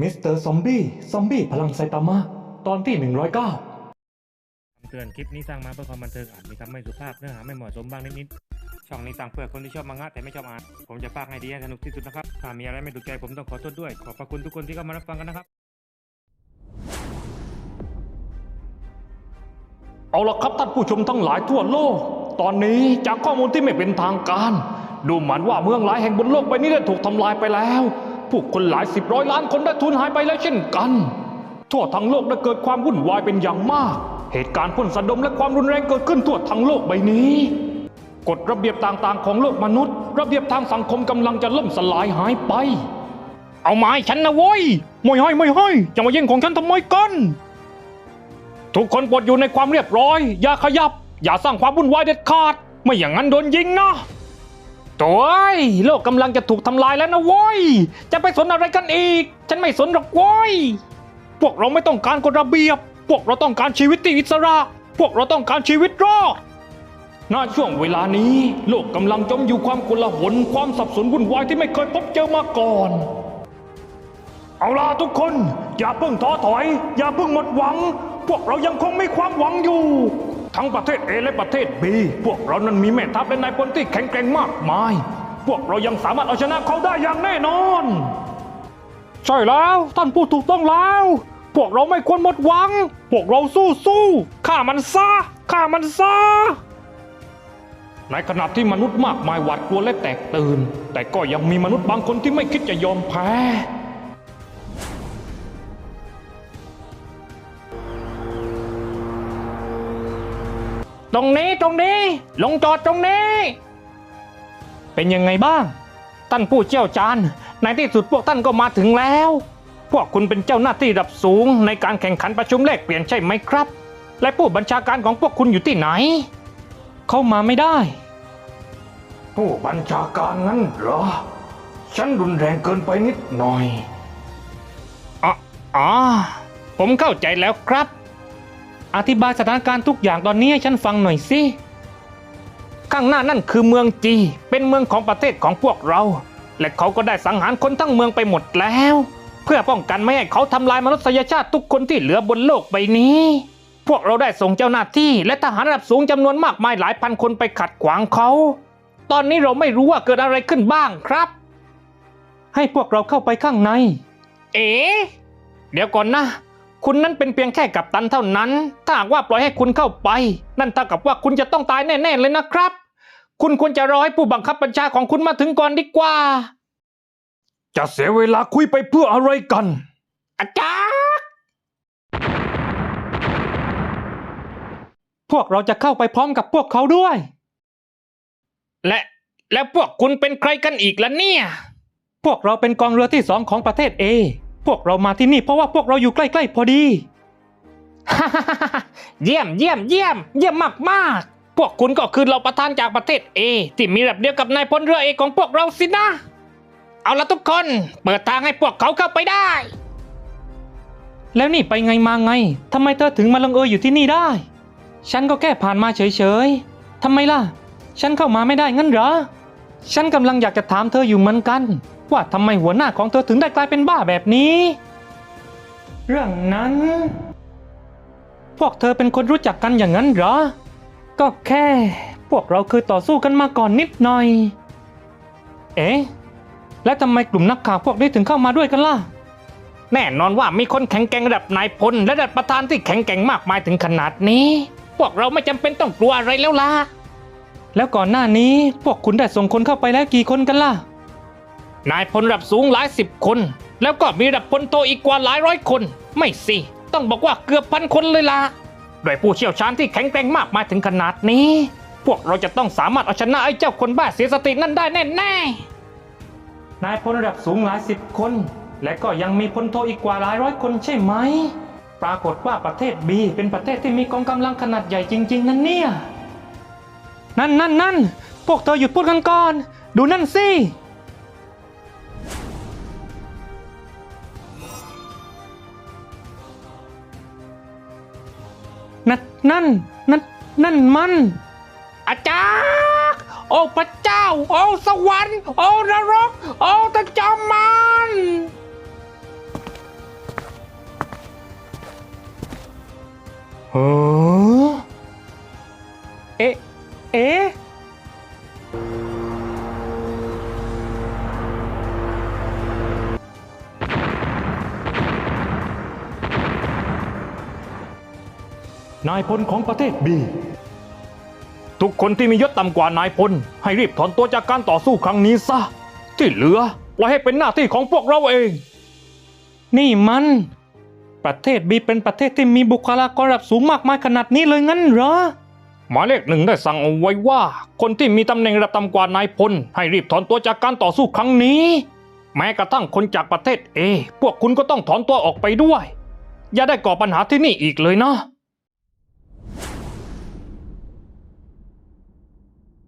มิสเตอร์ซอมบี้ ซอมบี้พลังไซตามะ ตอนที่ 109 คำเตือนคลิปนี้สร้างมาเพื่อความบันเทิงอาจมีคำไม่สุภาพเนื้อหาไม่เหมาะสมบ้างนิดๆ ช่องนี้สั่งเพื่อคนที่ชอบมังงะแต่ไม่ชอบอ่าน ผมจะพากให้ดีให้สนุกที่สุดนะครับ ถ้ามีอะไรไม่ถูกใจผมต้องขอโทษด้วย ขอบพระคุณทุกคนที่เข้ามารับฟังกันนะครับ เอาละครับท่านผู้ชมทั้งหลายทั่วโลก ตอนนี้จากข้อมูลที่ไม่เป็นทางการ ดูเหมือนว่าเมืองหลายแห่งบนโลกใบนี้ได้ถูกทำลายไปแล้ว ผู้คนหลายสิบร้อยล้านคนได้ทุนหายไปแล้วเช่นกัน ทั่วทั้งโลกได้เกิดความวุ่นวายเป็นอย่างมาก เหตุการณ์พ่นสะดมและความรุนแรงเกิดขึ้นทั่วทั้งโลกใบนี้ กฎระเบียบต่างๆ ของโลกมนุษย์ ระเบียบทางสังคมกำลังจะล่มสลายหายไป เอาไม้ฉันนะเว้ยไม่ให้ไม่ให้จะมาแย่งของฉันทำไมกันทุกคนปลดอยู่ในความเรียบร้อย อย่าขยับ อย่าสร้างความวุ่นวายเด็ดขาด ไม่อย่างนั้นโดนยิงนะ ตัวไอ้โลกกำลังจะถูกทำลายแล้วนะเว้ย จะไปสนอะไรกันอีก ฉันไม่สนหรอกเว้ย พวกเราไม่ต้องการกฎระเบียบ พวกเราต้องการชีวิตที่อิสระ พวกเราต้องการชีวิตรอดณช่วงเวลานี้ โลกกำลังจมอยู่ความโกลาหลความสับสนวุ่นวายที่ไม่เคยพบเจอมาก่อน เอาล่ะทุกคน อย่าเพิ่งท้อถอย อย่าเพิ่งหมดหวัง พวกเรายังคงมีความหวังอยู่ ทั้งประเทศ A และประเทศ B พวกเรานั้นมีแม่ทัพและนายพลที่แข็งแกร่งมากมาย พวกเรายังสามารถเอาชนะเขาได้อย่างแน่นอน ใช่แล้วท่านพูดถูกต้องแล้ว พวกเราไม่ควรหมดหวัง พวกเราสู้สู้ฆ่ามันซะฆ่ามันซะในขณะที่มนุษย์มากมายหวาดกลัวและแตกตื่น แต่ก็ยังมีมนุษย์บางคนที่ไม่คิดจะยอมแพ้ ตรงนี้ตรงนี้ ลงจอดตรงนี้ เป็นยังไงบ้าง ท่านผู้เชี่ยวชาญในที่สุดพวกท่านก็มาถึงแล้ว พวกคุณเป็นเจ้าหน้าที่ระดับสูง ในการแข่งขันประชุมแลกเปลี่ยนใช่ไหมครับ และผู้บัญชาการของพวกคุณอยู่ที่ไหน เข้ามาไม่ได้ ผู้บัญชาการงั้นเหรอ ฉันรุนแรงเกินไปนิดหน่อยอ๋ออ๋อผมเข้าใจแล้วครับ อธิบายสถานการณ์ทุกอย่างตอนนี้ให้ฉันฟังหน่อยสิ ข้างหน้านั่นคือเมืองจี เป็นเมืองของประเทศของพวกเรา และเขาก็ได้สังหารคนทั้งเมืองไปหมดแล้ว เพื่อป้องกันไม่ให้เขาทำลายมนุษยชาติทุกคนที่เหลือบนโลกใบนี้ พวกเราได้ส่งเจ้าหน้าที่ และทหารระดับสูงจำนวนมากมายหลายพันคนไปขัดขวางเขา ตอนนี้เราไม่รู้ว่าเกิดอะไรขึ้นบ้างครับ ให้พวกเราเข้าไปข้างใน เอ๋เดี๋ยวก่อนนะ คุณนั้นเป็นเพียงแค่กัปตันเท่านั้น ถ้าหากว่าปล่อยให้คุณเข้าไป นั่นเท่ากับว่าคุณจะต้องตายแน่ๆเลยนะครับ คุณควรจะรอให้ผู้บังคับบัญชาของคุณมาถึงก่อนดีกว่า จะเสียเวลาคุยไปเพื่ออะไรกันอาจารย์พวกเราจะเข้าไปพร้อมกับพวกเขาด้วย และแล้วพวกคุณเป็นใครกันอีกล่ะเนี่ย พวกเราเป็นกองเรือที่สองของประเทศเอ พวกเรามาที่นี่เพราะว่าพวกเราอยู่ใกล้ๆพอดี เยี่ยมเยี่ยมเยี่ยมเยี่ยมมากมากๆพวกคุณก็คือเราประธานจากประเทศเอที่มีระดับเดียวกับนายพลเรือเอกของพวกเราสินะ เอาละทุกคน เปิดทางให้พวกเขาเข้าไปได้ แล้วนี่ไปไงมาไงทำไมเธอถึงมาลงเอยอยู่ที่นี่ได้ ฉันก็แค่ผ่านมาเฉยๆทำไมล่ะ ฉันเข้ามาไม่ได้งั้นเหรอ ฉันกำลังอยากจะถามเธออยู่เหมือนกัน ว่าทำไมหัวหน้าของเธอถึงได้กลายเป็นบ้าแบบนี้ เรื่องนั้น พวกเธอเป็นคนรู้จักกันอย่างนั้นเหรอ ก็แค่ พวกเราเคยต่อสู้กันมาก่อนนิดหน่อย เอ๊ะ และทำไมกลุ่มนักข่าวพวกนี้ถึงเข้ามาด้วยกันล่ะ แน่นอนว่ามีคนแข็งแกร่งระดับนายพลและระดับประธานที่แข็งแกร่งมากมายถึงขนาดนี้ พวกเราไม่จำเป็นต้องกลัวอะไรแล้วล่ะ แล้วก่อนหน้านี้พวกคุณได้ส่งคนเข้าไปแล้วกี่คนกันล่ะ นายพลระดับสูงหลายสิบคน แล้วก็มีระดับพลโตอีกกว่าหลายร้อยคน ไม่สิ ต้องบอกว่าเกือบพันคนเลยล่ะด้วยผู้เชี่ยวชาญที่แข็งแกร่งมากมายถึงขนาดนี้ พวกเราจะต้องสามารถเอาชนะไอ้เจ้าคนบ้าเสียสตินั่นได้แน่ๆนายพลระดับสูงหลายสิบคน และก็ยังมีพลโทอีกกว่าหลายร้อยคนใช่ไหม ปรากฏว่าประเทศบีเป็นประเทศที่มีกองกำลังขนาดใหญ่จริง ๆ นั่นเนี่ย นั่นนั่นนั่นพวกเธอหยุดพูดกันก่อน ดูนั่นสิ นั่นนั่นนั่นนั่นมัน อาจารย์โอ้พระเจ้า โอ้สวรรค์ โอ้นรก โอ้ตะจอมมันเออเอ๊ะเอ นายพลของประเทศบี ทุกคนที่มียศต่ำกว่านายพล ให้รีบถอนตัวจากการต่อสู้ครั้งนี้ซะ ที่เหลือปล่อยให้เป็นหน้าที่ของพวกเราเอง นี่มัน ประเทศบีเป็นประเทศที่มีบุคลากรระดับสูงมากมายขนาดนี้เลยงั้นเหรอหมายเลขหนึ่งได้สั่งเอาไว้ว่า คนที่มีตำแหน่งระดับต่ำกว่านายพล ให้รีบถอนตัวจากการต่อสู้ครั้งนี้ แม้กระทั่งคนจากประเทศเอพวกคุณก็ต้องถอนตัวออกไปด้วย อย่าได้ก่อปัญหาที่นี่อีกเลยนะ